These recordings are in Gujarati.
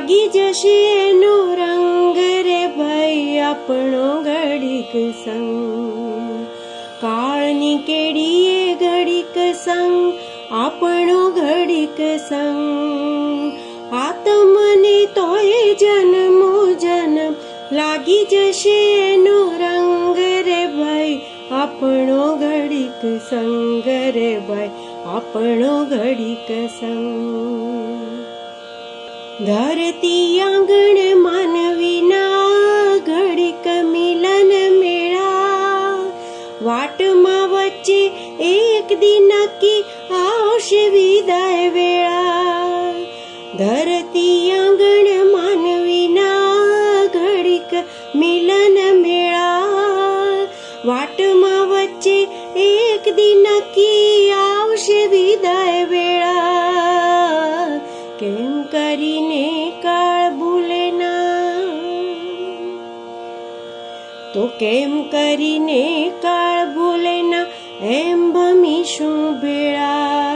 લાગી જશે એનું રંગ રે ભાઈ, આપણો ઘડીક સંગ. કાળની કેડીએ ઘડીક સંગ, આપણો ઘડીક સંગ. આત્મને તમને તોય જન્મો જન્મ લાગી જશે એનો રંગ રે ભાઈ, આપણો ઘડીક સંગ રે ભાઈ, આપણો ઘડીક સંગ. धरी अङ्गण मिलन मेळा. वाटमा वच्चे एक दिन की आवश्य विदाय वेळा. धरती अङ्गण કેમ કરીને કાળ ભૂલે ના? એમ ભમીશું ભેળા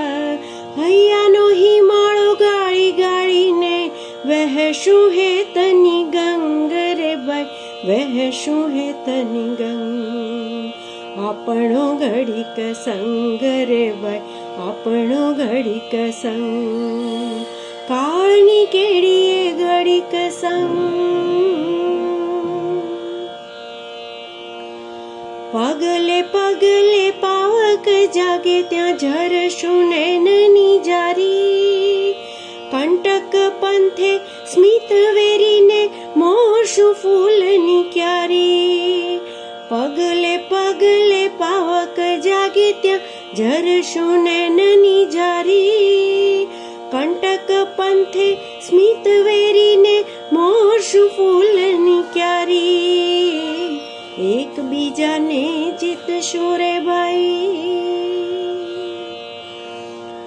હૈયાનો હિમાળો ગાળી ગાળીને વહેશું હે તની ગંગ રે ભાઈ, વહેશું હે તની ગંગ. આપણો ઘડીક સંગ રે ભાઈ, આપણો ઘડીક સંગ. કાળની કેડીએ ઘડીક સંગ. પગલે પગલે પાવક જાગે ત્યાં ઝરશું નૈનની જારી. કંટક પંથે સ્મિત વેરીને મોરશું ફૂલની ક્યારી. પગલે પગલે પાવક જાગે ત્યાં ઝરશું નૈનની જારી. કંટક પંથે સ્મિત વેરીને મોરશું ફૂલની ક્યારી. એકબીજાને જીતશું રે ભાઈ.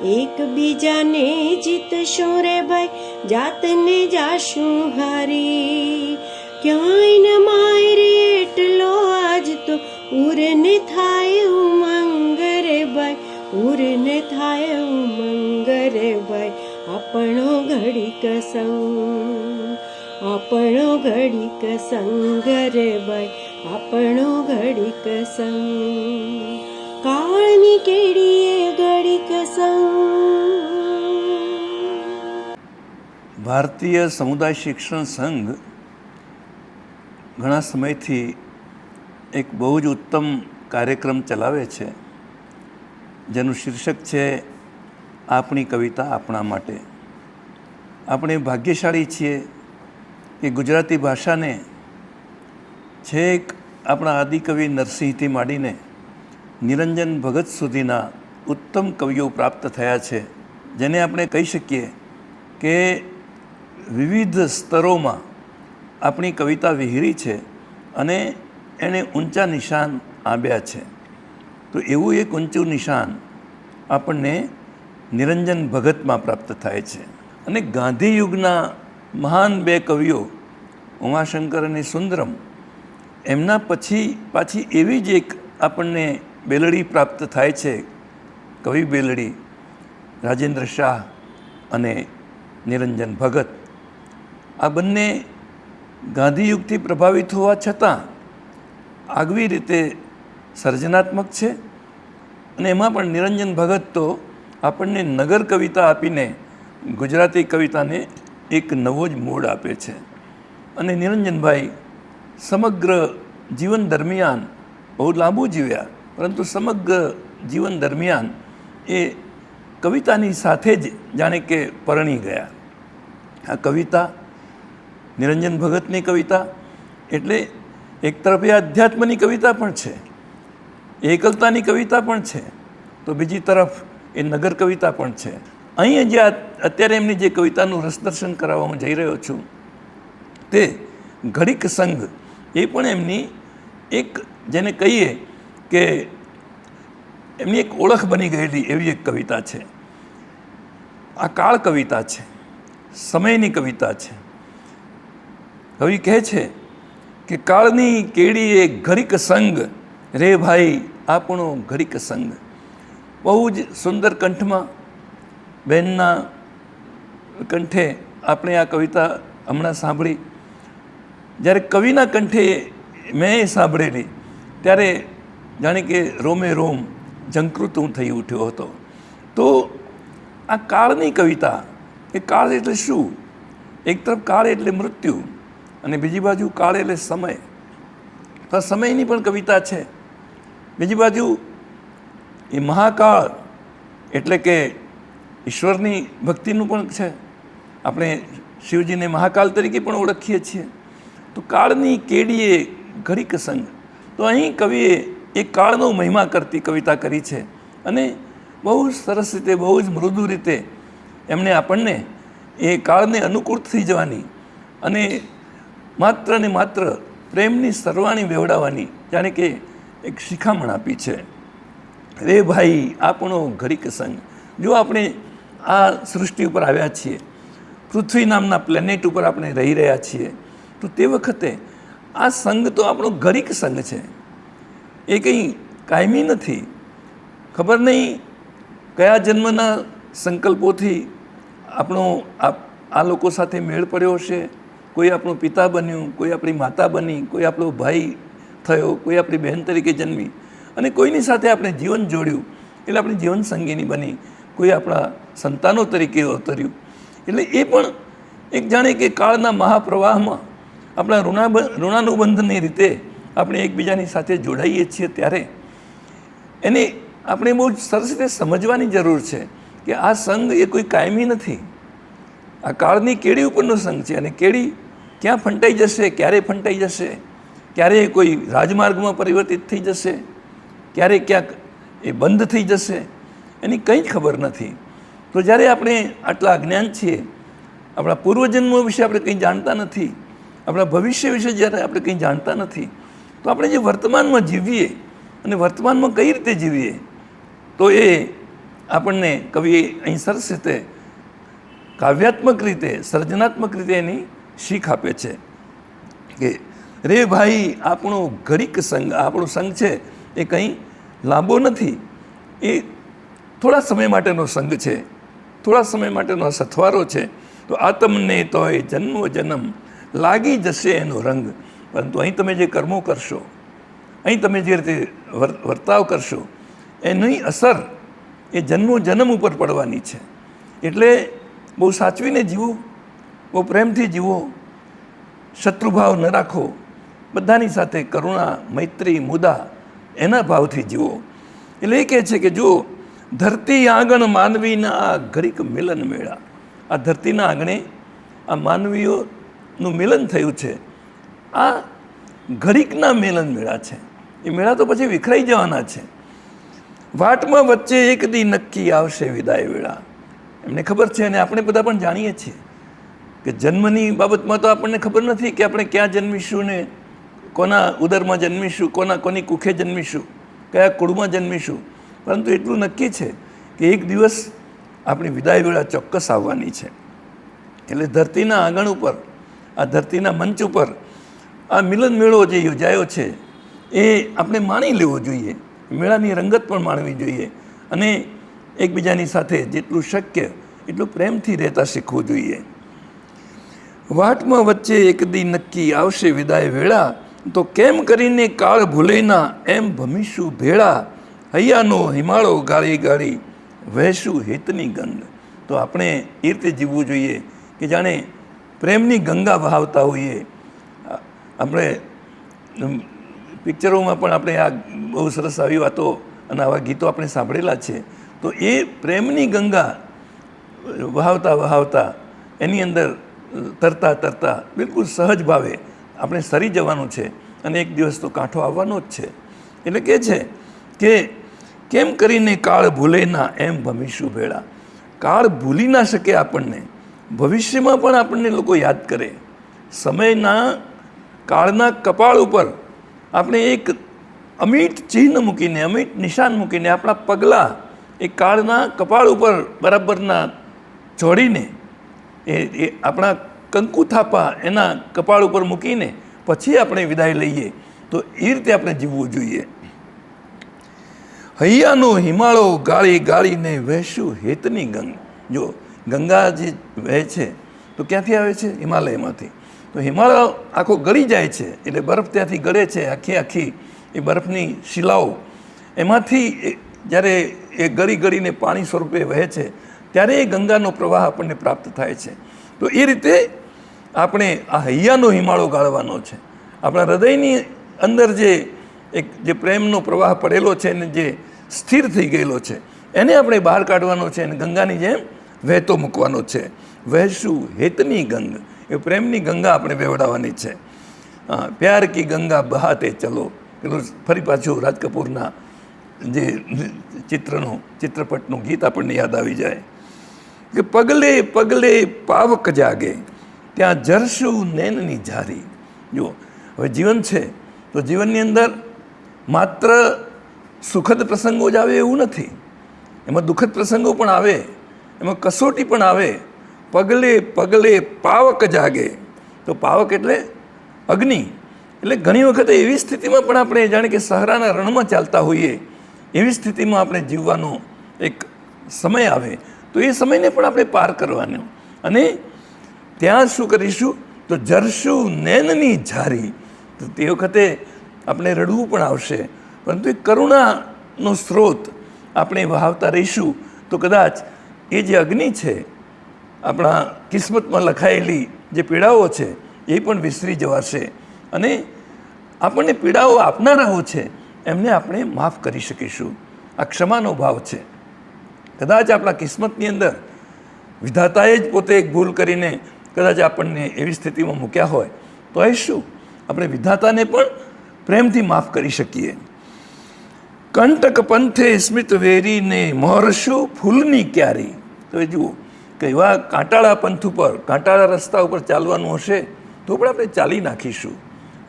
એકબીજાને જીતશું રે ભાઈ. જાતને જાશું હારી. ક્યાંય ન માય રે એટલો આજ તો. ઉરને થાય ઉમંગ રે ભાઈ. ઉરને થાય ઉમંગ રે ભાઈ. આપણો ઘડીક સંગ. આપણો ઘડીક સંગ રે ભાઈ. આપણો ઘડીક સંગ. કાળની કેડીએ ઘડીક સંગ. ભારતીય સમુદાય શિક્ષણ સંઘ ઘણા સમયથી એક બહુ જ ઉત્તમ કાર્યક્રમ ચલાવે છે, જેનું શીર્ષક છે આપણી કવિતા આપણા માટે. આપણે ભાગ્યશાળી છીએ કે ગુજરાતી ભાષાને છેક આપણા આદિકવિ નરસિંહથી માંડીને નિરંજન ભગત સુધીના ઉત્તમ કવિઓ પ્રાપ્ત થયા છે, જેને આપણે કહી શકીએ કે વિવિધ સ્તરોમાં આપણી કવિતા વિહીરી છે અને એણે ઊંચા નિશાન આંબ્યા છે. તો એવું એક ઊંચું નિશાન આપણને નિરંજન ભગતમાં પ્રાપ્ત થાય છે. અને ગાંધીયુગના મહાન બે કવિઓ, ઉમાશંકર અને સુંદરમ એમના પછી પાછી એવી જ એક આપણને બેલડી પ્રાપ્ત થાય છે, કવિ બેલડી, રાજેન્દ્ર શાહ અને નિરંજન ભગત. આ બંને ગાંધીયુગથી પ્રભાવિત હોવા છતાં આગવી રીતે સર્જનાત્મક છે અને એમાં પણ નિરંજન ભગત તો આપણને નગર કવિતા આપીને ગુજરાતી કવિતાને એક નવો જ મૂડ આપે છે. અને નિરંજનભાઈ સમગ્ર જીવન દરમિયાન બહુ લાંબુ જીવ્યા, પરંતુ સમગ્ર જીવન દરમિયાન એ કવિતાની સાથે જ જાણે કે પરણી ગયા. આ કવિતા નિરંજન ભગતની કવિતા એટલે એક તરફ એ આધ્યાત્મની કવિતા પણ છે, એકલતાની કવિતા પણ છે, તો બીજી તરફ એ નગર કવિતા પણ છે. અહીં જે અત્યારે એમની જે કવિતાનું રસદર્શન કરાવવા હું જઈ રહ્યો છું, તે ઘડીક સંઘ એ પણ એમની એક, જેને કહીએ કે એમની એક ઓળખ બની ગયેલી એવી એક કવિતા છે. આ કાળ કવિતા છે, સમયની કવિતા છે. કવિ કહે છે કે કાળની કેડીએ ઘડીક સંગ, રે ભાઈ આપણો ઘડીક સંગ. બહુ જ સુંદર કંઠમાં બહેનના કંઠે આપણે આ કવિતા હમણાં સાંભળી. જ્યારે કવિના કંઠે મેં એ સાંભળેલી, ત્યારે જાણે કે રોમે રોમ ઝંકૃત હું થઈ ઉઠ્યો હતો. તો આ કાળની કવિતા, એ કાળ એટલે શું? એક તરફ કાળ એટલે મૃત્યુ અને બીજી બાજુ કાળ એટલે સમય. તો આ સમયની પણ કવિતા છે. બીજી બાજુ, એ મહાકાળ એટલે કે ઈશ્વરની ભક્તિનું પણ છે. આપણે શિવજીને મહાકાલ તરીકે પણ ઓળખીએ છીએ. તો કાળની કેડીએ ઘડીક સંગ તો અહીં કવિએ એ કાળનો મહિમા કરતી કવિતા કરી છે. અને બહુ સરસ રીતે, બહુ જ મૃદુ રીતે એમણે આપણને એ કાળને અનુકૂળ થઈ જવાની અને માત્ર ને માત્ર પ્રેમની સરવાણી વેવડાવવાની જાણે કે એક શિખામણ આપી છે. રે ભાઈ, આપણો ઘડીક સંગ જો આપણે આ સૃષ્ટિ ઉપર આવ્યા છીએ, પૃથ્વી નામના પ્લેનેટ ઉપર આપણે રહી રહ્યા છીએ તો તે વખતે આ સંઘ તો આપણો ગરીક સંઘ છે. એ કંઈ કાયમી નથી. ખબર નહીં કયા જન્મના સંકલ્પોથી આપણો આ લોકો સાથે મેળ પડ્યો હશે. કોઈ આપણો પિતા બન્યું, કોઈ આપણી માતા બની, કોઈ આપણો ભાઈ થયો, કોઈ આપણી બહેન તરીકે જન્મી. અને કોઈની સાથે આપણે જીવન જોડ્યું, એટલે આપણી જીવન સંગીની બની. કોઈ આપણા સંતાનો તરીકે અવતર્યું. એટલે એ પણ એક જાણે કે કાળના મહાપ્રવાહમાં આપણા ઋણા ઋણાનુબંધની રીતે આપણે એકબીજાની સાથે જોડાઈએ છીએ ત્યારે એને આપણે બહુ સરસ રીતે સમજવાની જરૂર છે કે આ સંઘ એ કોઈ કાયમી નથી. આ કાળની કેડી ઉપરનો સંઘ છે અને કેડી ક્યાં ફંટાઈ જશે, ક્યારે ફંટાઈ જશે, ક્યારે કોઈ રાજમાર્ગમાં પરિવર્તિત થઈ જશે, ક્યારે ક્યાંક એ બંધ થઈ જશે, એની કંઈ જ ખબર નથી. તો જ્યારે આપણે આટલા અજ્ઞાન છીએ, આપણા પૂર્વજન્મો વિશે આપણે કંઈ જાણતા નથી આપણા ભવિષ્ય વિશે જ્યારે આપણે કંઈ જાણતા નથી, તો આપણે જે વર્તમાનમાં જીવીએ અને વર્તમાનમાં કઈ રીતે જીવીએ, તો એ આપણને કવિ અહીં સરસ રીતે કાવ્યાત્મક રીતે, સર્જનાત્મક રીતે એની શીખ આપે છે કે, રે ભાઈ, આપણો ઘડીક સંઘ આપણો સંઘ છે, એ કંઈ લાંબો નથી, એ થોડા સમય માટેનો સંઘ છે, થોડા સમય માટેનો સથવારો છે, તો આ તમને તોય જન્મો જન્મ લાગી જશે એનો રંગ. પરંતુ અહીં તમે જે કર્મો કરશો, અહીં તમે જે રીતે વર્તાવ કરશો, એની અસર એ જન્મો જન્મ ઉપર પડવાની છે. એટલે બહુ સાચવીને જીવો, બહુ પ્રેમથી જીવો, શત્રુભાવ ન રાખો, બધાની સાથે કરુણા, મૈત્રી, મુદા એના ભાવથી જીવો. એટલે એ કહે છે કે જો ધરતી આંગણ માનવીના આ ઘડીક મિલન મેળા. આ ધરતીના આંગણે આ માનવીઓનું મિલન થયું છે. આ ઘડીકના મિલન મેળા છે. એ મેળા તો પછી વિખરાઈ જવાના છે. વાટમાં વચ્ચે એક દી નક્કી આવશે વિદાય વેળા. એમને ખબર છે અને આપણે બધા પણ જાણીએ છીએ કે જન્મની બાબતમાં તો આપણને ખબર નથી કે આપણે ક્યાં જન્મીશું ને કોના ઉદરમાં જન્મીશું, કોના કોની કુખે જન્મીશું, કયા કુળમાં જન્મીશું. પરંતુ એટલું નક્કી છે કે એક દિવસ આપણી વિદાય વેળા ચોક્કસ આવવાની છે. એટલે ધરતીના આંગણ ઉપર આ ધરતીના મંચ ઉપર આ મિલન મેળો જે યોજાયો છે, એ આપણે માણી લેવો જોઈએ. મેળાની રંગત પણ માણવી જોઈએ અને એકબીજાની સાથે જેટલું શક્ય એટલું પ્રેમથી રહેતા શીખવું જોઈએ. વાટમાં વચ્ચે એક દી નક્કી આવશે વિદાય વેળા, તો કેમ કરીને કાળ ભૂલેના એમ ભમીશું ભેળા? હૈયાનો હિમાળો ગાળી ગાળી વહેશું હિતની ગંધ. તો આપણે એ રીતે જીવવું જોઈએ કે જાણે પ્રેમની ગંગા વહાવતા હોઈએ. આપણે પિક્ચરોમાં પણ આપણે આ બહુ સરસ આવી વાતો અને આવા ગીતો આપણે સાંભળેલા છે. તો એ પ્રેમની ગંગા વહાવતા વહાવતા એની અંદર તરતા તરતા બિલકુલ સહજ ભાવે આપણે સરી જવાનું છે અને એક દિવસ તો કાંઠો આવવાનો જ છે. એટલે કે છે કે કેમ કરીને કાળ ભૂલે ના એમ ભમીશું ભેળા. કાળ ભૂલી ના શકે આપણને. ભવિષ્યમાં પણ આપણને લોકો યાદ કરે. સમયના કાળના કપાળ ઉપર આપણે એક અમીટ ચિહ્ન મૂકીને, અમિટ નિશાન મૂકીને, આપણા પગલાં એ કાળના કપાળ ઉપર બરાબરના જોડીને એ એ આપણા કંકુ થાપા એના કપાળ ઉપર મૂકીને પછી આપણે વિદાય લઈએ. તો એ રીતે આપણે જીવવું જોઈએ. હૈયાનો હિમાળો ગાળી ગાળીને વહેશું હેતની ગંગ. જો ગંગા જે વહે છે, તો ક્યાંથી આવે છે? હિમાલયમાંથી. તો હિમાલય આખો ગળી જાય છે, એટલે બરફ ત્યાંથી ગળે છે, આખી આખી એ બરફની શિલાઓ. એમાંથી જ્યારે એ ગળી ગળીને પાણી સ્વરૂપે વહે છે, ત્યારે એ ગંગાનો પ્રવાહ આપણને પ્રાપ્ત થાય છે. તો એ રીતે આપણે આ હૈયાનો હિમાળો ગાળવાનો છે. આપણા હૃદયની અંદર જે એક જે પ્રેમનો પ્રવાહ પડેલો છે અને જે સ્થિર થઈ ગયેલો છે, એને આપણે બહાર કાઢવાનો છે અને ગંગાની જેમ વહેતો મૂકવાનો છે. વહેશું હેતની ગંગ. એ પ્રેમની ગંગા આપણે વહેવડાવવાની છે. પ્યાર કી ગંગા બહાતે ચલો. પેલું ફરી પાછું રાજ કપૂરના જે ચિત્રનું, ચિત્રપટનું ગીત આપણને યાદ આવી જાય. કે પગલે પગલે પાવક જાગે. ત્યાં જરશું નૈનની જારી જુઓ, હવે જીવન છે. તો જીવનની અંદર માત્ર સુખદ પ્રસંગો જ આવે એવું નથી. એમાં દુઃખદ પ્રસંગો પણ આવે. એમાં કસોટી પણ આવે. પગલે પગલે પાવક જાગે. તો પાવક એટલે અગ્નિ. એટલે ઘણી વખત એવી સ્થિતિમાં પણ આપણે જાણે કે સહરાના રણમાં ચાલતા હોઈએ. એવી સ્થિતિમાં આપણે જીવવાનો એક સમય આવે. તો એ સમયને પણ આપણે પાર કરવાનો. અને ત્યાં શું કરીશું? તો જરશું નૈનની ઝારી. તો તે વખતે આપણે રડવું પણ આવશે. પરંતુ એ કરુણાનો સ્ત્રોત આપણે વહાવતા રહીશું. તો કદાચ એ જે અગ્નિ છે, આપણા કિસ્મતમાં લખાયેલી જે પીડાઓ છે, એ પણ વિસરી જવાશે. અને આપણને પીડાઓ આપનારાઓ છે, એમને આપણે માફ કરી શકીશું. આ ક્ષમાનો ભાવ છે. કદાચ આપણા કિસ્મતની અંદર વિધાતાએ જ પોતે એક ભૂલ કરીને કદાચ આપણને એવી સ્થિતિમાં મૂક્યા હોય, તો એ શું? આપણે વિધાતાને પણ પ્રેમથી માફ કરી શકીએ. કંટક પંથે સ્મિત વેરીને મહર્ષો ફૂલની ક્યારી? તો એ જુઓ, કે એવા કાંટાળા પંથ ઉપર, કાંટાળા રસ્તા ઉપર ચાલવાનું હશે, તો પણ આપણે ચાલી નાખીશું.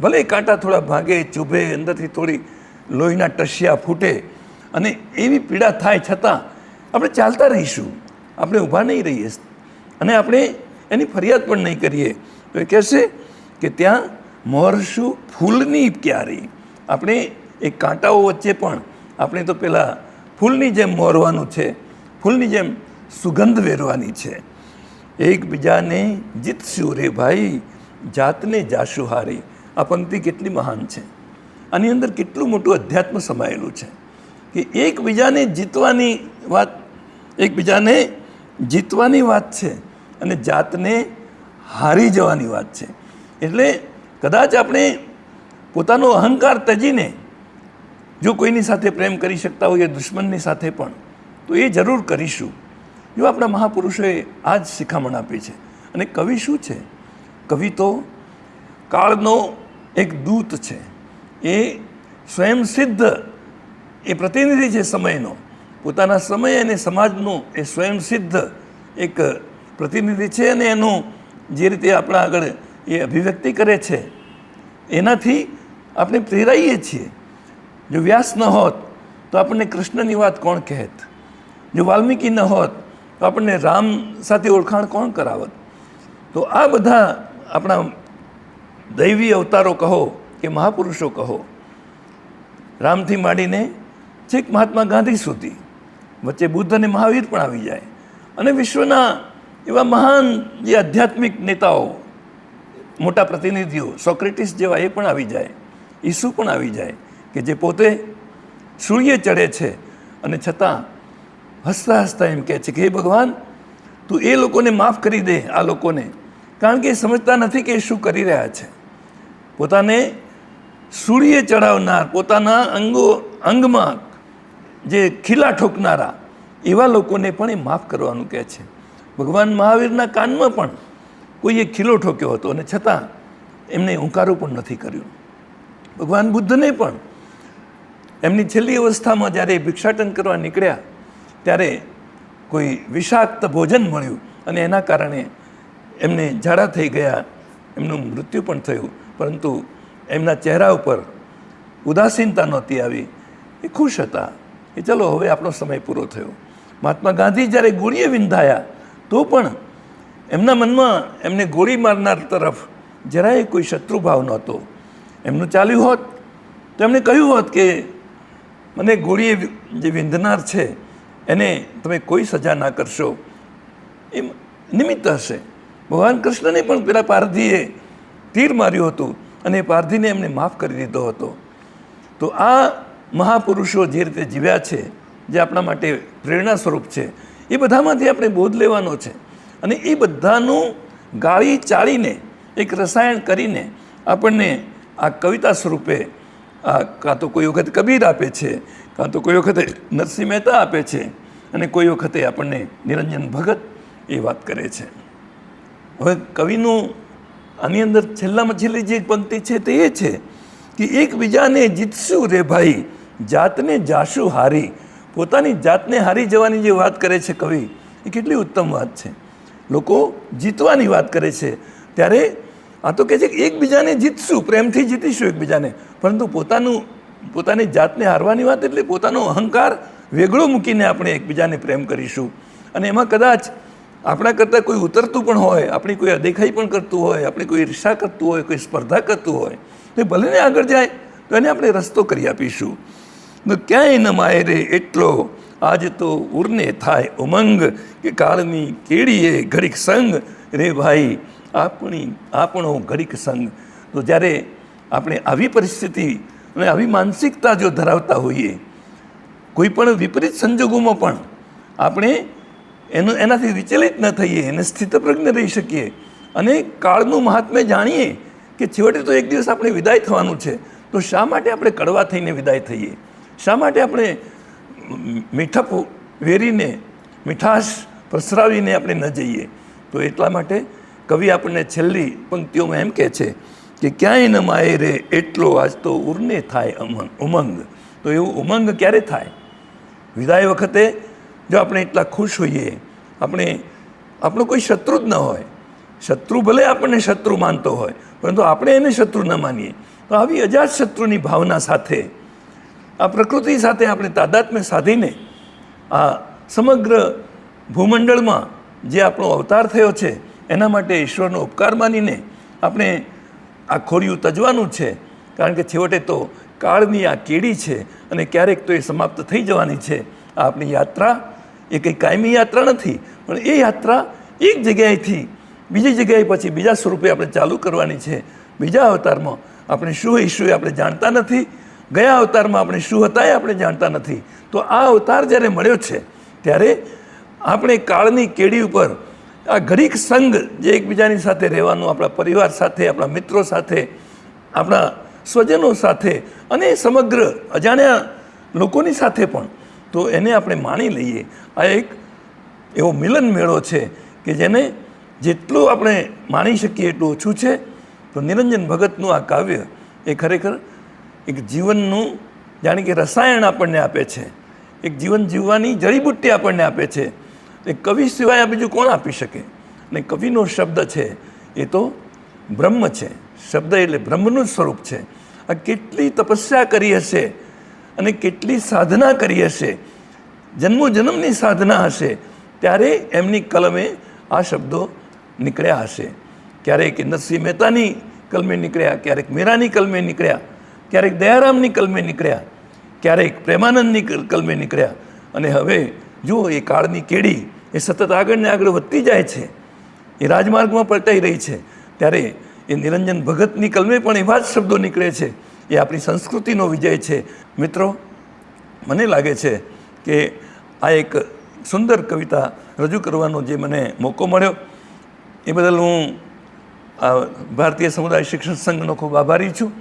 ભલે કાંટા થોડા ભાગે, ચૂભે, અંદરથી થોડી લોહીના ટસિયા ફૂટે, અને એવી પીડા થાય છતાં આપણે ચાલતા રહીશું. આપણે ઊભા નહીં રહીએ. અને આપણે એની ફરિયાદ પણ નહીં કરીએ. તો એ કહેશે કે ત્યાં મહર્ષુ ફૂલની ક્યારી? આપણે એ કાંટાઓ વચ્ચે પણ આપણે તો પહેલાં ફૂલની જેમ મોરવાનું છે, ફૂલની જેમ સુગંધ વેરવાની છે. એકબીજાને જીતશું રે ભાઈ, જાતને જાશું હારી. આ પંક્તિ કેટલી મહાન છે. આની અંદર કેટલું મોટું અધ્યાત્મ સમાયેલું છે કે એકબીજાને જીતવાની વાત, એકબીજાને જીતવાની વાત છે અને જાતને હારી જવાની વાત છે. એટલે કદાચ આપણે પોતાનો અહંકાર તજીને જો કોઈની સાથે પ્રેમ કરી શકતા હોઈએ દુશ્મનની સાથે પણ, તો એ જરૂર કરીશું. જો આપણા મહાપુરુષોએ આ જ શિખામણ આપી છે. અને કવિ શું છે? કવિ તો કાળનો એક દૂત છે. એ સ્વયંસિદ્ધ એ પ્રતિનિધિ છે સમયનો. પોતાના સમય અને સમાજનો એ સ્વયંસિદ્ધ એક પ્રતિનિધિ છે અને એનું જે રીતે આપણા આગળ એ અભિવ્યક્તિ કરે છે, એનાથી આપણે પ્રેરાઈએ છીએ. જો વ્યાસ ન હોત, તો આપણને કૃષ્ણની વાત કોણ કહેત? જો વાલ્મીકી ન હોત, તો આપણને રામ સાથે ઓળખાણ કોણ કરાવત? તો આ બધા આપણા દૈવી અવતારો કહો કે મહાપુરુષો કહો, રામથી માંડીને છેક મહાત્મા ગાંધી સુધી, વચ્ચે બુદ્ધ અને મહાવીર પણ આવી જાય. અને વિશ્વના એવા મહાન જે આધ્યાત્મિક નેતાઓ, મોટા પ્રતિનિધિઓ, સોક્રેટિસ જેવા એ પણ આવી જાય, ઈસુ પણ આવી જાય. કે જે પોતે સૂર્ય ચડે છે. અને છતાં હસતા હસતા એમ કહે છે કે, હે ભગવાન, તું એ લોકોને માફ કરી દે, આ લોકોને. કારણ કે એ સમજતા નથી કે એ શું કરી રહ્યા છે. પોતાને સૂર્ય ચડાવનાર, પોતાના અંગો, અંગમાં જે ખીલા ઠોકનારા, એવા લોકોને પણ એ માફ કરવાનું કહે છે. ભગવાન મહાવીરના કાનમાં પણ કોઈએ ખીલો ઠોક્યો હતો અને છતાં એમને હુંકારો પણ નથી કર્યું. ભગવાન બુદ્ધને પણ એમની છેલ્લી અવસ્થામાં જ્યારે ભિક્ષાટન કરવા નીકળ્યા, ત્યારે કોઈ વિષાક્ત ભોજન મળ્યું અને એના કારણે એમને ઝાડા થઈ ગયા, એમનું મૃત્યુ પણ થયું. પરંતુ એમના ચહેરા ઉપર ઉદાસીનતા નહોતી આવી. એ ખુશ હતા. કે ચલો, હવે આપણો સમય પૂરો થયો. મહાત્મા ગાંધી જ્યારે ગોળીએ વિંધાયા, તો પણ એમના મનમાં એમને ગોળી મારનાર તરફ જરાય કોઈ શત્રુભાવ નહોતો. એમનું ચાલ્યું હોત, તો એમણે કહ્યું હોત કે મને ગોળીએ જે વિંધનાર છે, એને તમે કોઈ સજા ના કરશો. એ નિમિત્ત હશે. ભગવાન કૃષ્ણને પણ પેલા પારધીએ તીર માર્યું હતું અને પારધીને એમને માફ કરી દીધો હતો. તો આ મહાપુરુષો જે રીતે જીવ્યા છે, જે આપણા માટે પ્રેરણા સ્વરૂપ છે, એ બધામાંથી આપણે બોધ લેવાનો છે. અને એ બધાનું ગાળી ચાળીને એક રસાયણ કરીને આપણને આ કવિતા સ્વરૂપે આ કાં તો કોઈ વખત કબીર આપે છે, કાં તો કોઈ વખતે નરસિંહ મહેતા આપે છે અને કોઈ વખતે આપણને નિરંજન ભગત એ વાત કરે છે. હવે કવિનું આની અંદર છેલ્લામાં છેલ્લી જે પંક્તિ છે તે એ છે કે એકબીજાને જીતશું રે ભાઈ, જાતને જાશું હારી. પોતાની જાતને હારી જવાની જે વાત કરે છે કવિ, એ કેટલી ઉત્તમ વાત છે. લોકો જીતવાની વાત કરે છે. ત્યારે આ તો કહે છે કે એકબીજાને જીતશું, પ્રેમથી જીતીશું એકબીજાને. પરંતુ પોતાનું, પોતાની જાતને હારવાની વાત એટલે પોતાનો અહંકાર વેગળો મૂકીને આપણે એકબીજાને પ્રેમ કરીશું. અને એમાં કદાચ આપણા કરતાં કોઈ ઉતરતું પણ હોય, આપણી કોઈ અદેખાઈ પણ કરતું હોય, આપણી કોઈ ઈર્ષા કરતું હોય, કોઈ સ્પર્ધા કરતું હોય, તો એ ભલે ને આગળ જાય, તો એને આપણે રસ્તો કરી આપીશું. તો ક્યાંય ન માય રે એટલો, આજ તો ઉરને થાય ઉમંગ, કે કાળની કેડીએ ઘડીક સંગ, રે ભાઈ, આપણી, આપણો ઘડીક સંગ. તો જ્યારે આપણે આવી પરિસ્થિતિ અને આવી માનસિકતા જો ધરાવતા હોઈએ, કોઈ પણ વિપરીત સંજોગોમાં પણ આપણે એનું, એનાથી વિચલિત ન થઈએ, એને સ્થિતપ્રજ્ઞ રહી શકીએ. અને કાળનું મહાત્મ્ય જાણીએ કે છેવટે તો એક દિવસ આપણે વિદાય થવાનું છે. તો શા માટે આપણે કડવા થઈને વિદાય થઈએ? શા માટે આપણે મીઠપ વેરીને, મીઠાશ પ્રસરાવીને આપણે ન જઈએ? તો એટલા માટે કવિ આપણને છેલ્લી પંક્તિઓમાં એમ કહે છે કે ક્યાંય ન માય રે એટલો આજ તો ઉરને થાય અમંગ, ઉમંગ. તો એવું ઉમંગ ક્યારે થાય? વિદાય વખતે જો આપણે એટલા ખુશ હોઈએ, આપણે, આપણો કોઈ શત્રુ જ ન હોય. શત્રુ ભલે આપણને શત્રુ માનતો હોય, પરંતુ આપણે એને શત્રુ ન માનીએ. તો આવી અજાત શત્રુની ભાવના સાથે, આ પ્રકૃતિ સાથે આપણે તાદાત્મ્ય સાધીને, આ સમગ્ર ભૂમંડળમાં જે આપણો અવતાર થયો છે, એના માટે ઈશ્વરનો ઉપકાર માનીને આપણે આ ખોરિયું તજવાનું છે. કારણ કે છેવટે તો કાળની આ કેડી છે અને ક્યારેક તો એ સમાપ્ત થઈ જવાની છે. આ આપણી યાત્રા એ કંઈ કાયમી યાત્રા નથી, પણ એ યાત્રા એક જગ્યાએથી બીજી જગ્યાએ પછી બીજા સ્વરૂપે આપણે ચાલુ કરવાની છે. બીજા અવતારમાં આપણે શું હોઈશું એ આપણે જાણતા નથી. ગયા અવતારમાં આપણે શું હતા એ આપણે જાણતા નથી. તો આ અવતાર જ્યારે મળ્યો છે, ત્યારે આપણે કાળની કેડી ઉપર આ ઘડીક સંઘ જે એકબીજાની સાથે રહેવાનું, આપણા પરિવાર સાથે, આપણા મિત્રો સાથે, આપણા સ્વજનો સાથે અને સમગ્ર અજાણ્યા લોકોની સાથે પણ, તો એને આપણે માણી લઈએ. આ એક એવો મિલન મેળો છે કે જેને જેટલું આપણે માણી શકીએ એટલું ઓછું છે. તો નિરંજન ભગતનું આ કાવ્ય એ ખરેખર એક જીવનનું, જાણે કે રસાયણ આપણને આપે છે. એક જીવન જીવવાની જડીબુટ્ટી આપણને આપે છે. એ કવિ સિવાય આ બીજું કોણ આપી શકે? અને કવિનો શબ્દ છે એ તો બ્રહ્મ છે. શબ્દ એટલે બ્રહ્મનું સ્વરૂપ છે. આ કેટલી તપસ્યા કરી હશે અને કેટલી સાધના કરી હશે? જન્મો જન્મની સાધના હશે ત્યારે એમની કલમે આ શબ્દો નીકળ્યા હશે. ક્યારેક નરસિંહ મહેતાની કલમે નીકળ્યા, ક્યારેક મીરાની કલમે નીકળ્યા, ક્યારેક દયારામની કલમે નીકળ્યા, ક્યારેક પ્રેમાનંદની કલમે નીકળ્યા. અને હવે જુઓ એ કાળની કેડી એ સતત આગળ ને આગળ વધતી જાય છે. એ રાજમાર્ગમાં પલટાઈ રહી છે. ત્યારે એ નિરંજન ભગતની કલમે પણ એવા જ શબ્દો નીકળે છે. એ આપણી સંસ્કૃતિનો વિજય છે. મિત્રો, મને લાગે છે કે આ એક સુંદર કવિતા રજૂ કરવાનો જે મને મોકો મળ્યો, એ બદલ હું ભારતીય સમુદાય શિક્ષણ સંઘનો ખૂબ આભારી છું.